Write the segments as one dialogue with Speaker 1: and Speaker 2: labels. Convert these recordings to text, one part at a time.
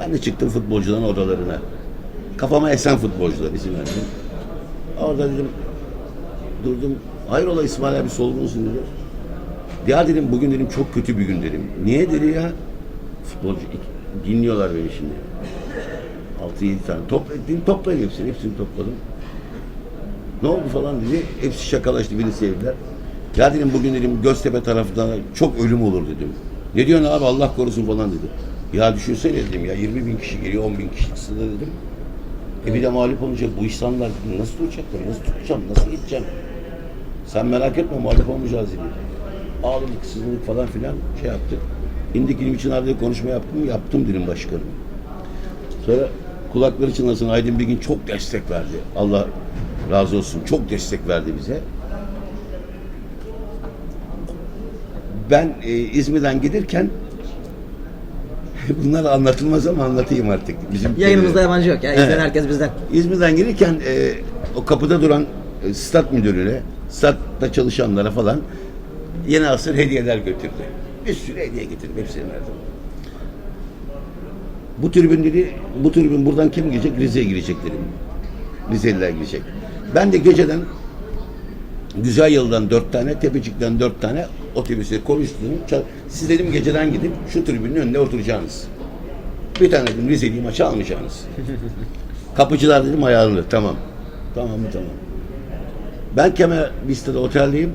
Speaker 1: Ben de çıktım futbolcuların odalarına. Kafama esen futbolcular izin verdim. Orada dedim durdum. Hayrola İsmail abi solgunsun dedi. Ya dedim bugün dedim çok kötü bir gün dedim. Niye dedi ya? Futbolcu dinliyorlar beni şimdi. 6-7 tane topla, dedim, toplayın hepsini. Hepsini topladım. Ne oldu falan dedi. Hepsi şakalaştı beni sevdiler. Ya dedim bugün dedim Göztepe tarafından çok ölüm olur dedim. Ne diyorsun abi Allah korusun falan dedi. Ya düşünsene dedim ya 20 bin kişi geliyor 10 bin kişi sınır dedim. E bir de mağlup olunca bu insanlar nasıl duracaklar, nasıl tutacağım, nasıl gideceğim? Sen merak etme mağlup olmayacağız dedi. Ağladık, sızladık falan filan şey yaptık. İndik ilim için arada konuşma yaptım, yaptım dedim başkanım. Sonra kulakları çınlasın Aydın Bilgin çok destek verdi. Allah razı olsun. Çok destek verdi bize. Ben e, İzmir'den gelirken bunlar anlatılmaz ama anlatayım artık. Bizim
Speaker 2: Yayınımızda
Speaker 1: e,
Speaker 2: yabancı yok ya. İzleyen
Speaker 1: Evet.
Speaker 2: herkes bizden.
Speaker 1: İzmir'den gelirken e, o kapıda duran e, stat müdürüne, statta çalışanlara falan yeni asır hediyeler götürdü. Bir sürü hediye getirdim. Hepsini verdim. Bu tribün dedi, bu tribün buradan kim girecek? Rize'ye girecek dedim. Rizeliler girecek. Ben de geceden Güzel yıldan dört tane, Tepecik'ten dört tane otobüse konuştum. Siz dedim geceden gidip şu tribünün önüne oturacaksınız. Bir tane dedim Rizeli maçı almayacaksınız. Kapıcılar dedim ayarlı. Tamam. Tamam tamam. Ben Kemer Vista'da oteldeyim.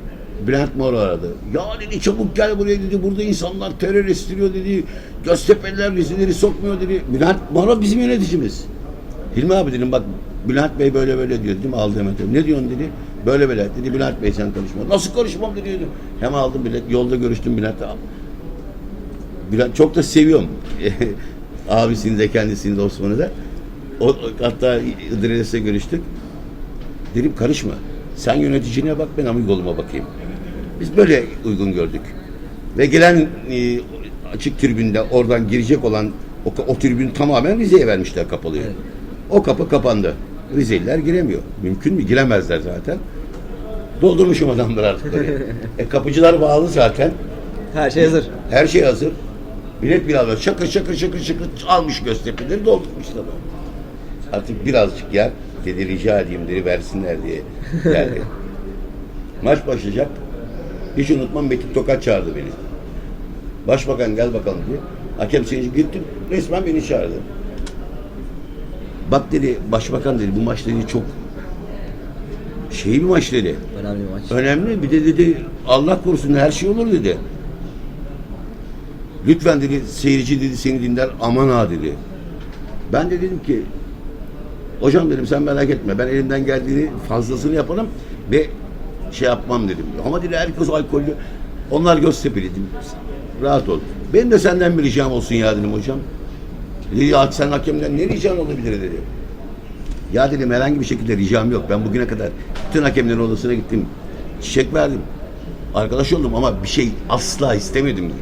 Speaker 1: Bülent Mor aradı. Ya dedi çabuk gel buraya dedi. Burada insanlar terör estiriyor dedi. Göztepe'liler Rizeleri sokmuyor dedi. Bülent Mor bizim yöneticimiz. Hilmi abi dedim bak Bülent Bey böyle böyle diyor dedim aldı hemen. Ne diyorsun dedi. Böyle böyle dedi Bülent Bey sen konuşma. Nasıl konuşmam dedi. dedim. Hemen aldım Bülent. Yolda görüştüm Bülent'le. Bülent çok da seviyorum. Abisini de kendisini de Osman'ı da. O, hatta İdris'le görüştük. Dedim karışma. Sen yöneticine bak ben Amigol'uma bakayım. Biz böyle uygun gördük. Ve gelen e, açık tribünde oradan girecek olan o, o tribün tamamen Rize'ye vermişler kapalıyı.
Speaker 2: Evet.
Speaker 1: O kapı kapandı. Rizeliler giremiyor. Mümkün mü? Giremezler zaten. Doldurmuşum adamlar artık e, kapıcılar bağlı zaten.
Speaker 2: Her şey hazır.
Speaker 1: Her şey hazır. Bilet bile alıyor. Şakır şakır şakır şakır almış Göztepe'leri doldurmuşlar. Artık birazcık yer dedi rica edeyim dedi versinler diye geldi. Maç başlayacak. Hiç unutmam Metin Tokat çağırdı beni. Başbakan gel bakalım diye. Hakem seyirci gittim. Resmen beni çağırdı. Bak dedi başbakan dedi bu maç dedi çok şey bir maç dedi.
Speaker 2: Önemli bir maç.
Speaker 1: Önemli. Bir de dedi Allah korusun her şey olur dedi. Lütfen dedi seyirci dedi seni dinler aman ha dedi. Ben de dedim ki hocam dedim sen merak etme ben elimden geldiğini fazlasını yaparım ve şey yapmam dedim. Ama dedi herkes alkollü. Onlar Göztepe'li dedim. Rahat ol. Benim de senden bir ricam olsun ya dedim hocam. Dedi ya sen hakemden ne rican olabilir dedi. Ya dedim herhangi bir şekilde ricam yok. Ben bugüne kadar bütün hakemlerin odasına gittim. Çiçek verdim. Arkadaş oldum ama bir şey asla istemedim dedim.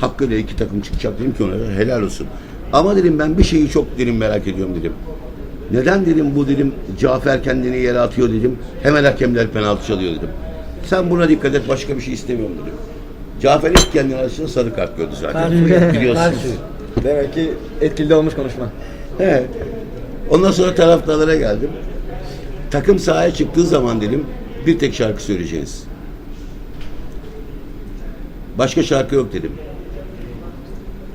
Speaker 1: Hakkıyla iki takım çıkacak dedim ki ona helal olsun. Ama dedim ben bir şeyi çok dedim merak ediyorum dedim. Neden dedim bu dedim Cafer kendini yere atıyor dedim. Hemen hakemler penaltı çalıyor dedim. Sen buna dikkat et başka bir şey istemiyorum dedim. Cafer ilk kendini açtığında sarı kart gördü zaten. Biliyorsunuz.
Speaker 2: Demek ki etkili olmuş konuşma.
Speaker 1: He. Ondan sonra taraftarlara geldim. Takım sahaya çıktığı zaman dedim bir tek şarkı söyleyeceğiz. Başka şarkı yok dedim.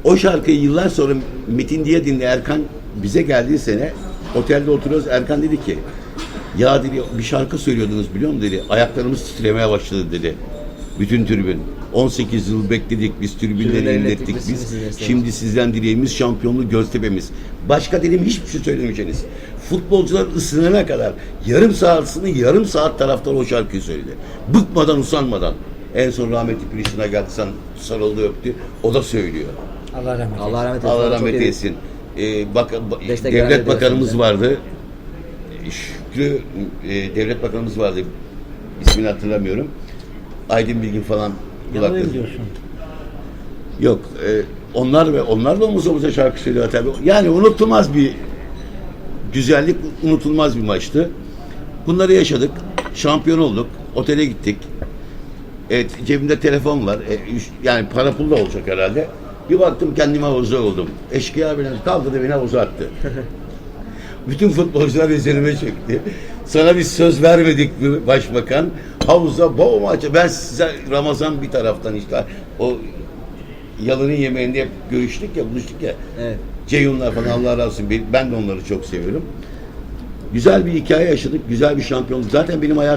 Speaker 1: O şarkıyı yıllar sonra Metin diye dinle Erkan bize geldiği sene otelde oturuyoruz. Erkan dedi ki ya dedi bir şarkı söylüyordunuz biliyor musun dedi. Ayaklarımız titremeye başladı dedi. Bütün tribün. 18 yıl bekledik biz tribünleri inlettik
Speaker 2: biz
Speaker 1: biz. Şimdi sizden dileğimiz şampiyonluk Göztepe'miz. Başka dedim hiçbir şey söylemeyeceksiniz. Futbolcular ısınana kadar yarım saatini yarım saat taraftar o şarkıyı söyledi. Bıkmadan usanmadan. En son rahmetli Priştine geldi sen sarıldı öptü. O da söylüyor.
Speaker 3: Allah rahmet eylesin.
Speaker 2: Allah rahmet eylesin.
Speaker 1: Allah rahmet eylesin. Ee, bak, ba-
Speaker 2: Destek
Speaker 1: devlet bakanımız
Speaker 2: diyorsun
Speaker 1: vardı. Şükrü e, devlet bakanımız vardı. İsmini hatırlamıyorum. Aydın Bilgin falan
Speaker 3: Yalan
Speaker 1: kulakları.
Speaker 3: diyorsun.
Speaker 1: Yok. e, onlar ve onlar da omuz omuza şarkı söylüyor tabii. Yani unutulmaz bir güzellik, unutulmaz bir maçtı. Bunları yaşadık. Şampiyon olduk. Otele gittik. Evet, cebimde telefon var. E, üç- yani para pul da olacak herhalde. Bir baktım kendime havuza oldum. Eşkıya bile kaldırdı beni havuza attı. Bütün futbolcular üzerime çöktü. Sana bir söz vermedik mi başbakan? Havuza boğ maçı. Ben size Ramazan bir taraftan işte o yalının yemeğinde hep görüştük ya, buluştuk ya.
Speaker 2: Evet.
Speaker 1: Ceyhunlar falan Allah razı olsun. Ben de onları çok seviyorum. Güzel bir hikaye yaşadık. Güzel bir şampiyonluk. Zaten benim hayatım